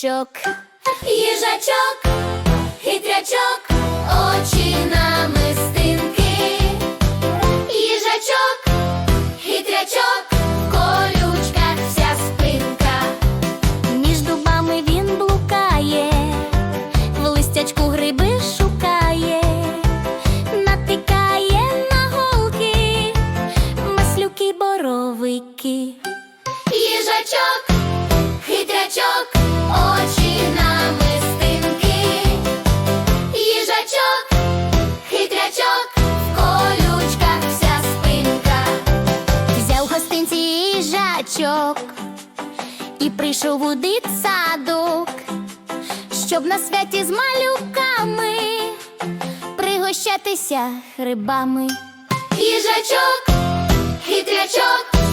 їжачок. Їжачок, хитрячок, очі намистинки. Їжачок, хитрячок, боровики. Їжачок, хитрячок, очі намистинки. Їжачок, хитрячок, в колючках вся спинка. Взяв гостинці їжачок і прийшов у дитсадок, щоб на святі з малюками пригощатися грибами. Їжачок, хитрячок,